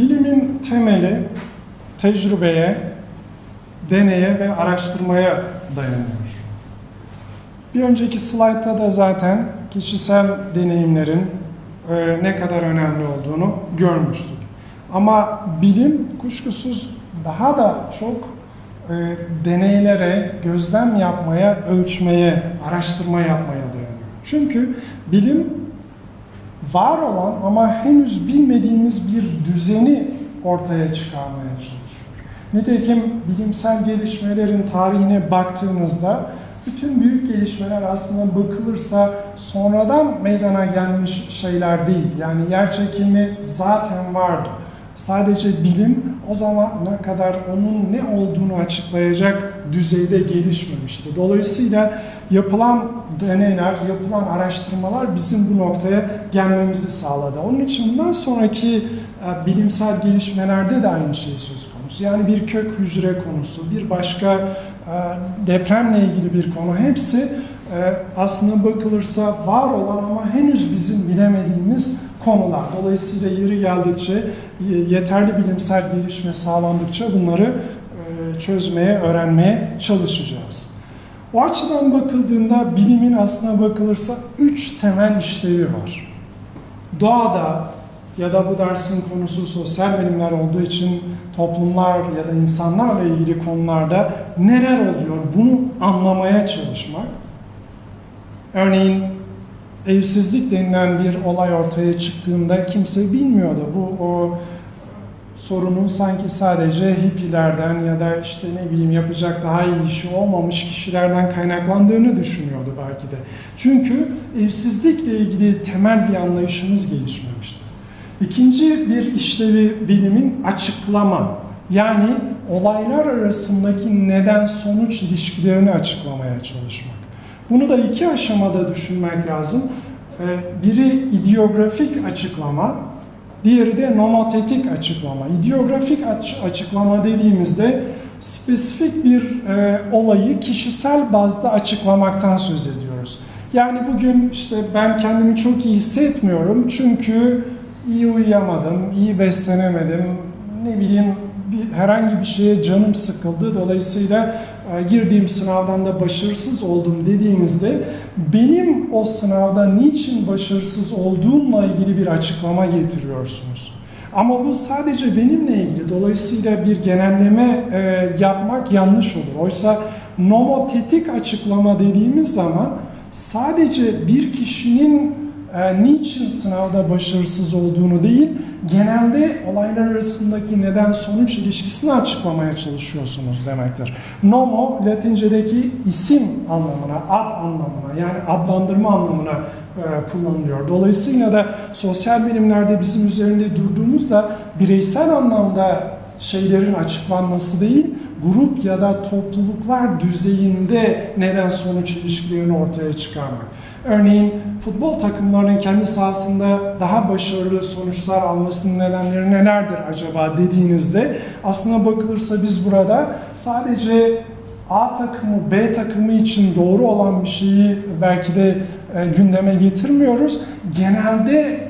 Bilimin temeli tecrübeye, deneye ve araştırmaya dayanıyor. Bir önceki slaytta da zaten kişisel deneyimlerin e, ne kadar önemli olduğunu görmüştük. Ama bilim kuşkusuz daha da çok e, deneylere, gözlem yapmaya, ölçmeye, araştırma yapmaya dayanıyor. Çünkü bilim var olan ama henüz bilmediğimiz bir düzeni ortaya çıkarmaya çalışıyor. Nitekim bilimsel gelişmelerin tarihine baktığımızda bütün büyük gelişmeler aslında bakılırsa sonradan meydana gelmiş şeyler değil. Yani yer çekimi zaten vardı. Sadece bilim o zamana kadar onun ne olduğunu açıklayacak düzeyde gelişmemişti. Dolayısıyla yapılan deneyler, yapılan araştırmalar bizim bu noktaya gelmemizi sağladı. Onun için bundan sonraki e, bilimsel gelişmelerde de aynı şey söz konusu. Yani bir kök hücre konusu, bir başka e, depremle ilgili bir konu hepsi e, aslında bakılırsa var olan ama henüz bizim bilemediğimiz konular. Dolayısıyla yeri geldikçe yeterli bilimsel gelişme sağlandıkça bunları çözmeye, öğrenmeye çalışacağız. O açıdan bakıldığında bilimin aslına bakılırsa üç temel işlevi var. Doğada ya da bu dersin konusu sosyal bilimler olduğu için toplumlar ya da insanlarla ilgili konularda neler oluyor bunu anlamaya çalışmak. Örneğin evsizlik denilen bir olay ortaya çıktığında kimse bilmiyordu. Bu o sorunun sanki sadece hippilerden ya da işte ne bileyim yapacak daha iyi işi olmamış kişilerden kaynaklandığını düşünüyordu belki de. Çünkü evsizlikle ilgili temel bir anlayışımız gelişmemişti. İkinci bir işlevi bilimin açıklama. Yani olaylar arasındaki neden sonuç ilişkilerini açıklamaya çalışmak. Bunu da iki aşamada düşünmek lazım. Ee, biri ideografik açıklama, diğeri de nomotetik açıklama. İdeografik açıklama dediğimizde spesifik bir e, olayı kişisel bazda açıklamaktan söz ediyoruz. Yani bugün işte ben kendimi çok iyi hissetmiyorum çünkü iyi uyuyamadım, iyi beslenemedim, ne bileyim bir, herhangi bir şeye canım sıkıldı. Dolayısıyla girdiğim sınavdan da başarısız oldum dediğinizde benim o sınavda niçin başarısız olduğumla ilgili bir açıklama getiriyorsunuz. Ama bu sadece benimle ilgili. Dolayısıyla bir genelleme e, yapmak yanlış olur. Oysa nomotetik açıklama dediğimiz zaman sadece bir kişinin e, niçin sınavda başarısız olduğunu değil, genelde olaylar arasındaki neden-sonuç ilişkisini açıklamaya çalışıyorsunuz demektir. Nomo, Latincedeki isim anlamına, ad anlamına yani adlandırma anlamına e, kullanılıyor. Dolayısıyla da sosyal bilimlerde bizim üzerinde durduğumuzda bireysel anlamda şeylerin açıklanması değil, grup ya da topluluklar düzeyinde neden-sonuç ilişkilerini ortaya çıkarmak. Örneğin futbol takımlarının kendi sahasında daha başarılı sonuçlar almasının nedenleri nelerdir acaba dediğinizde aslına bakılırsa biz burada sadece A takımı B takımı için doğru olan bir şeyi belki de e, gündeme getirmiyoruz. Genelde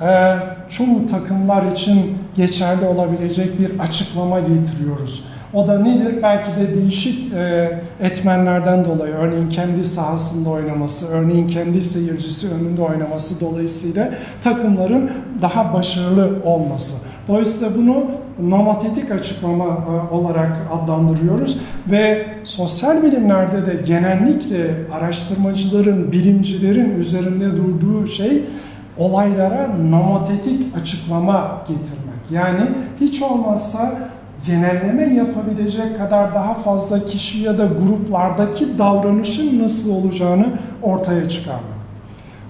e, çoğu takımlar için geçerli olabilecek bir açıklama getiriyoruz. O da nedir? Belki de değişik e, etmenlerden dolayı, örneğin kendi sahasında oynaması, örneğin kendi seyircisi önünde oynaması dolayısıyla takımların daha başarılı olması. Dolayısıyla bunu nomotetik açıklama e, olarak adlandırıyoruz ve sosyal bilimlerde de genellikle araştırmacıların, bilimcilerin üzerinde durduğu şey olaylara nomotetik açıklama getirmek. Yani hiç olmazsa genelleme yapabilecek kadar daha fazla kişi ya da gruplardaki davranışın nasıl olacağını ortaya çıkarmak.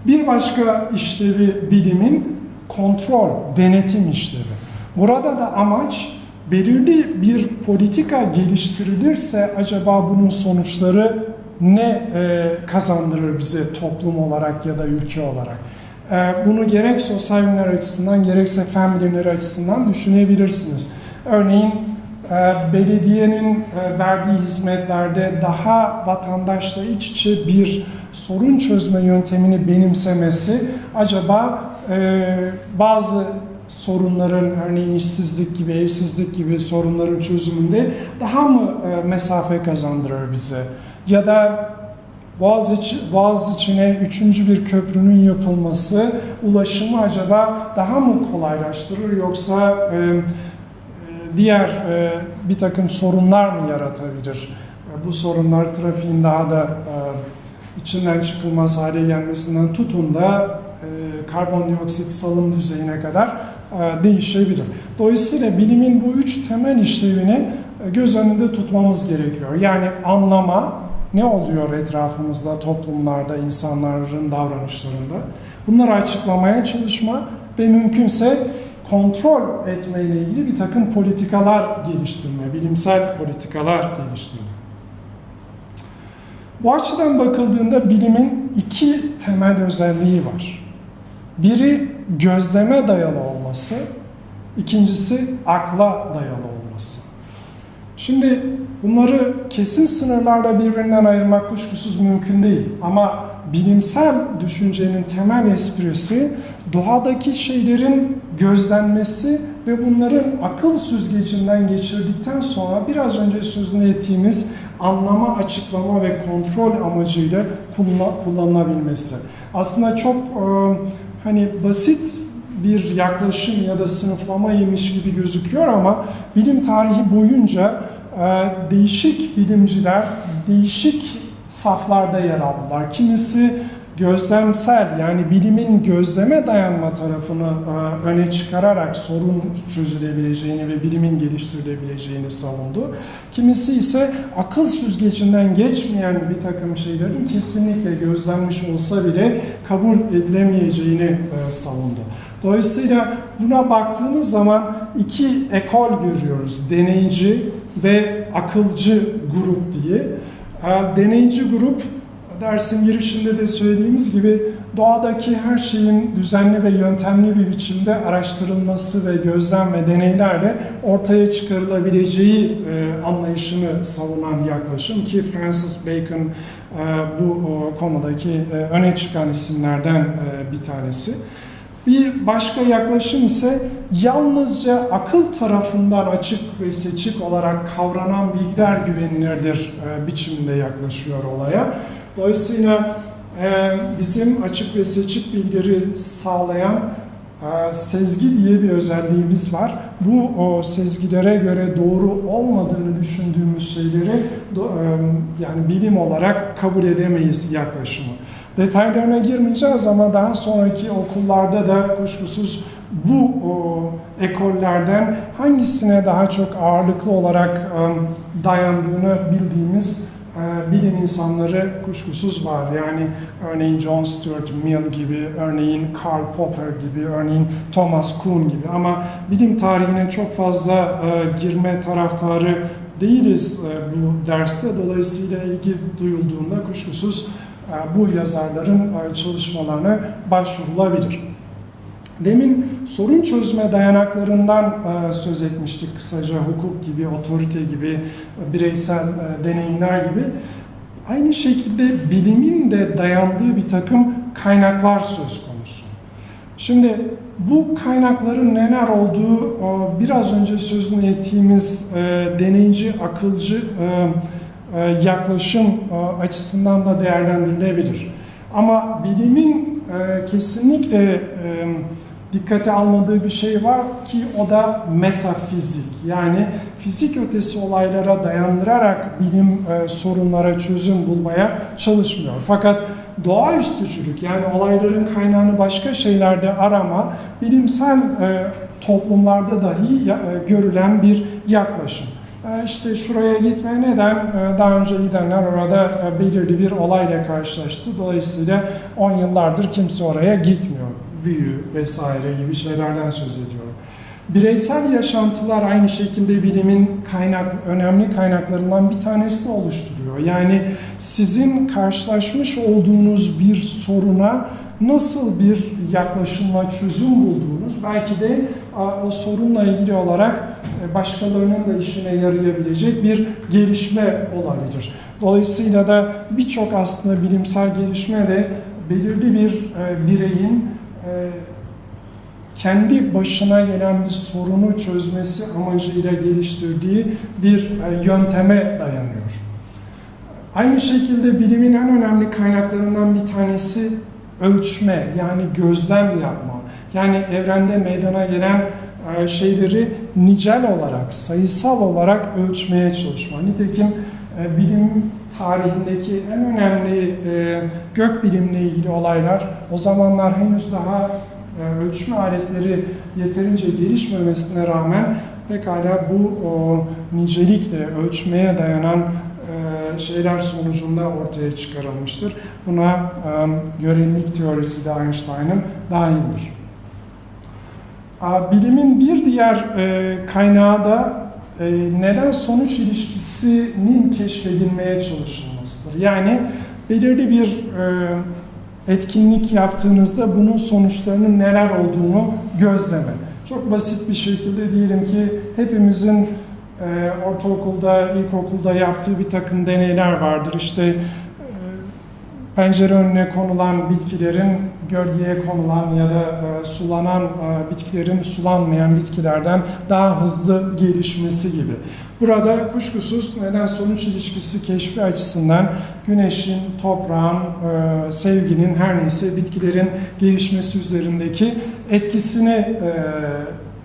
Bir başka işlevi bilimin kontrol, denetim işlevi. Burada da amaç belirli bir politika geliştirilirse acaba bunun sonuçları ne e, kazandırır bize toplum olarak ya da ülke olarak? E, bunu gerek sosyal bilimler açısından gerekse fen bilimleri açısından düşünebilirsiniz. Örneğin e, belediyenin e, verdiği hizmetlerde daha vatandaşla iç içe bir sorun çözme yöntemini benimsemesi acaba e, bazı sorunların örneğin işsizlik gibi, evsizlik gibi sorunların çözümünde daha mı mesafe kazandırır bize? Ya da Boğaziçi, Boğaziçi'ne üçüncü bir köprünün yapılması ulaşımı acaba daha mı kolaylaştırır yoksa e, diğer e, bir takım sorunlar mı yaratabilir? E, bu sorunlar trafiğin daha da e, içinden çıkılmaz hale gelmesinden tutun da e, karbondioksit salım düzeyine kadar e, değişebilir. Dolayısıyla bilimin bu üç temel işlevini e, göz önünde tutmamız gerekiyor. Yani anlama, ne oluyor etrafımızda, toplumlarda, insanların davranışlarında. Bunları açıklamaya çalışma ve mümkünse kontrol etmeyle ilgili bir takım politikalar geliştirme, bilimsel politikalar geliştirme. Bu açıdan bakıldığında bilimin iki temel özelliği var. Biri gözleme dayalı olması, ikincisi akla dayalı olması. Şimdi bunları kesin sınırlarla birbirinden ayırmak kuşkusuz mümkün değil. Ama bilimsel düşüncenin temel esprisi doğadaki şeylerin gözlenmesi ve bunların akıl süzgecinden geçirdikten sonra biraz önce sözünü ettiğimiz anlama, açıklama ve kontrol amacıyla kullanılabilmesi. Aslında çok hani basit bir yaklaşım ya da sınıflamaymış gibi gözüküyor ama bilim tarihi boyunca e, değişik bilimciler değişik saflarda yer aldılar. Kimisi gözlemsel yani bilimin gözleme dayanma tarafını e, öne çıkararak sorun çözülebileceğini ve bilimin geliştirilebileceğini savundu. Kimisi ise akıl süzgecinden geçmeyen bir takım şeylerin kesinlikle gözlenmiş olsa bile kabul edilemeyeceğini e, savundu. Dolayısıyla buna baktığımız zaman iki ekol görüyoruz. Deneyci ve akılcı grup diye. E, deneyci grup dersin girişinde de söylediğimiz gibi doğadaki her şeyin düzenli ve yöntemli bir biçimde araştırılması ve gözlem ve deneylerle ortaya çıkarılabileceği e, anlayışını savunan yaklaşım ki Francis Bacon e, bu konudaki e, öne çıkan isimlerden bir tanesi. Bir başka yaklaşım ise yalnızca akıl tarafından açık ve seçik olarak kavranan bilgiler güvenilirdir biçiminde yaklaşıyor olaya. Dolayısıyla e, bizim açık ve seçik bilgileri sağlayan e, sezgi diye bir özelliğimiz var. Bu o sezgilere göre doğru olmadığını düşündüğümüz şeyleri do, e, yani bilim olarak kabul edemeyiz yaklaşımı. Detaylarına girmeyeceğiz ama daha sonraki okullarda da kuşkusuz bu o, ekollerden hangisine daha çok ağırlıklı olarak um, dayandığını bildiğimiz ee, bilim insanları kuşkusuz var. Yani örneğin John Stuart Mill gibi, örneğin Karl Popper gibi, örneğin Thomas Kuhn gibi ama bilim tarihine çok fazla e, girme taraftarı değiliz e, bu derste. Dolayısıyla ilgi duyulduğunda kuşkusuz e, bu yazarların e, çalışmalarına başvurulabilir. Demin sorun çözme dayanaklarından e, söz etmiştik kısaca hukuk gibi, otorite gibi, bireysel e, deneyimler gibi. Aynı şekilde bilimin de dayandığı bir takım kaynaklar söz konusu. Şimdi bu kaynakların neler olduğu biraz önce sözünü ettiğimiz e, deneyci, akılcı yaklaşım açısından da değerlendirilebilir. Ama bilimin kesinlikle dikkate almadığı bir şey var ki o da metafizik. Yani fizik ötesi olaylara dayandırarak bilim e, sorunlara çözüm bulmaya çalışmıyor. Fakat doğaüstücülük yani olayların kaynağını başka şeylerde arama bilimsel e, toplumlarda dahi e, görülen bir yaklaşım. E, işte şuraya gitme neden? E, daha önce gidenler orada e, belirli bir olayla karşılaştı. Dolayısıyla 10 yıllardır kimse oraya gitmiyor büyü vesaire gibi şeylerden söz ediyorum. Bireysel yaşantılar aynı şekilde bilimin kaynak, önemli kaynaklarından bir tanesini oluşturuyor. Yani sizin karşılaşmış olduğunuz bir soruna nasıl bir yaklaşımla çözüm bulduğunuz, belki de o sorunla ilgili olarak e, başkalarının da işine yarayabilecek bir gelişme olabilir. Dolayısıyla da birçok aslında bilimsel gelişme de belirli bir e, bireyin kendi başına gelen bir sorunu çözmesi amacıyla geliştirdiği bir e, yönteme dayanıyor. Aynı şekilde bilimin en önemli kaynaklarından bir tanesi ölçme yani gözlem yapma. Yani evrende meydana gelen e, şeyleri nicel olarak, sayısal olarak ölçmeye çalışma. Nitekim e, bilim tarihindeki en önemli e, gök bilimle ilgili olaylar o zamanlar henüz daha ölçme aletleri yeterince gelişmemesine rağmen pekala bu o, nicelikle ölçmeye dayanan şeyler sonucunda ortaya çıkarılmıştır. Buna görelilik teorisi de Einstein'ın dahildir. Bilimin bir diğer kaynağı da neden sonuç ilişkisinin keşfedilmeye çalışılmasıdır. Yani belirli bir etkinlik yaptığınızda bunun sonuçlarının neler olduğunu gözleme. Çok basit bir şekilde diyelim ki hepimizin ortaokulda, ilkokulda yaptığı bir takım deneyler vardır. İşte pencere önüne konulan bitkilerin gölgeye konulan ya da e, sulanan e, bitkilerin sulanmayan bitkilerden daha hızlı gelişmesi gibi. Burada kuşkusuz neden sonuç ilişkisi keşfi açısından güneşin, toprağın, e, sevginin her neyse bitkilerin gelişmesi üzerindeki etkisini e,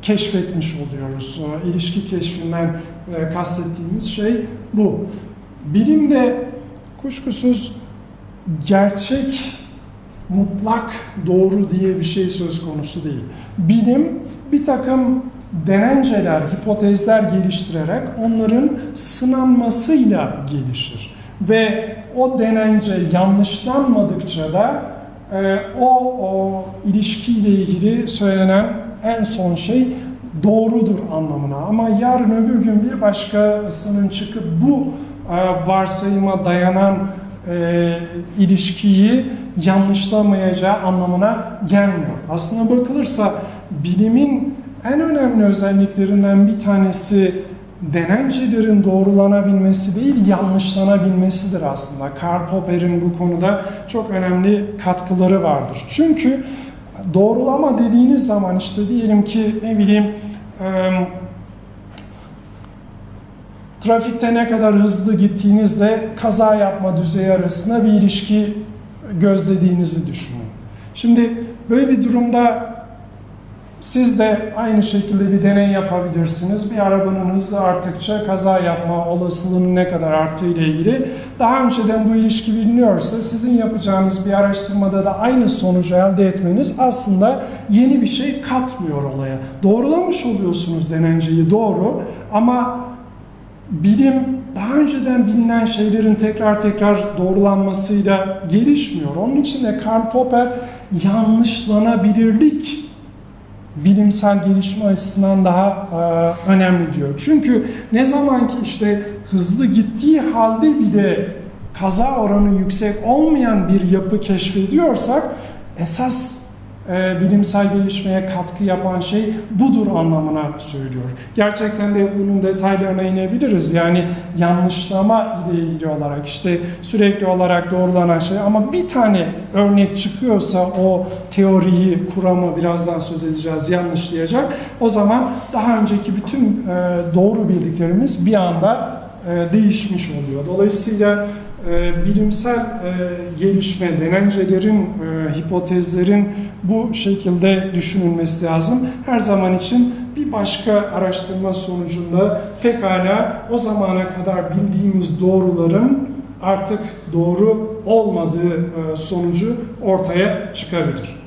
keşfetmiş oluyoruz. İlişki keşfinden e, kastettiğimiz şey bu. Bilimde kuşkusuz gerçek, mutlak doğru diye bir şey söz konusu değil. Bilim bir takım denenceler, hipotezler geliştirerek onların sınanmasıyla gelişir. Ve o denence yanlışlanmadıkça da e, o, o ilişkiyle ilgili söylenen en son şey doğrudur anlamına. Ama yarın öbür gün bir başkasının çıkıp bu e, varsayıma dayanan e, ilişkiyi yanlışlamayacağı anlamına gelmiyor. Aslına bakılırsa bilimin en önemli özelliklerinden bir tanesi denencelerin doğrulanabilmesi değil, yanlışlanabilmesidir aslında. Karl Popper'in bu konuda çok önemli katkıları vardır. Çünkü doğrulama dediğiniz zaman işte diyelim ki ne bileyim trafikte ne kadar hızlı gittiğinizle kaza yapma düzeyi arasında bir ilişki gözlediğinizi düşünün. Şimdi böyle bir durumda siz de aynı şekilde bir deney yapabilirsiniz. Bir arabanın hızı arttıkça kaza yapma olasılığının ne kadar arttığı ile ilgili daha önceden bu ilişki biliniyorsa sizin yapacağınız bir araştırmada da aynı sonucu elde etmeniz aslında yeni bir şey katmıyor olaya. Doğrulamış oluyorsunuz denenceyi doğru ama bilim daha önceden bilinen şeylerin tekrar tekrar doğrulanmasıyla gelişmiyor. Onun için de Karl Popper yanlışlanabilirlik bilimsel gelişme açısından daha e, önemli diyor. Çünkü ne zaman ki işte hızlı gittiği halde bile kaza oranı yüksek olmayan bir yapı keşfediyorsak esas e, bilimsel gelişmeye katkı yapan şey budur anlamına söylüyor. Gerçekten de bunun detaylarına inebiliriz. Yani yanlışlama ile ilgili olarak işte sürekli olarak doğrulanan şey ama bir tane örnek çıkıyorsa o teoriyi, kuramı birazdan söz edeceğiz yanlışlayacak. O zaman daha önceki bütün e, doğru bildiklerimiz bir anda e, değişmiş oluyor. Dolayısıyla bilimsel e, gelişme, denencelerin, e, hipotezlerin bu şekilde düşünülmesi lazım. Her zaman için bir başka araştırma sonucunda pekala o zamana kadar bildiğimiz doğruların artık doğru olmadığı sonucu ortaya çıkabilir.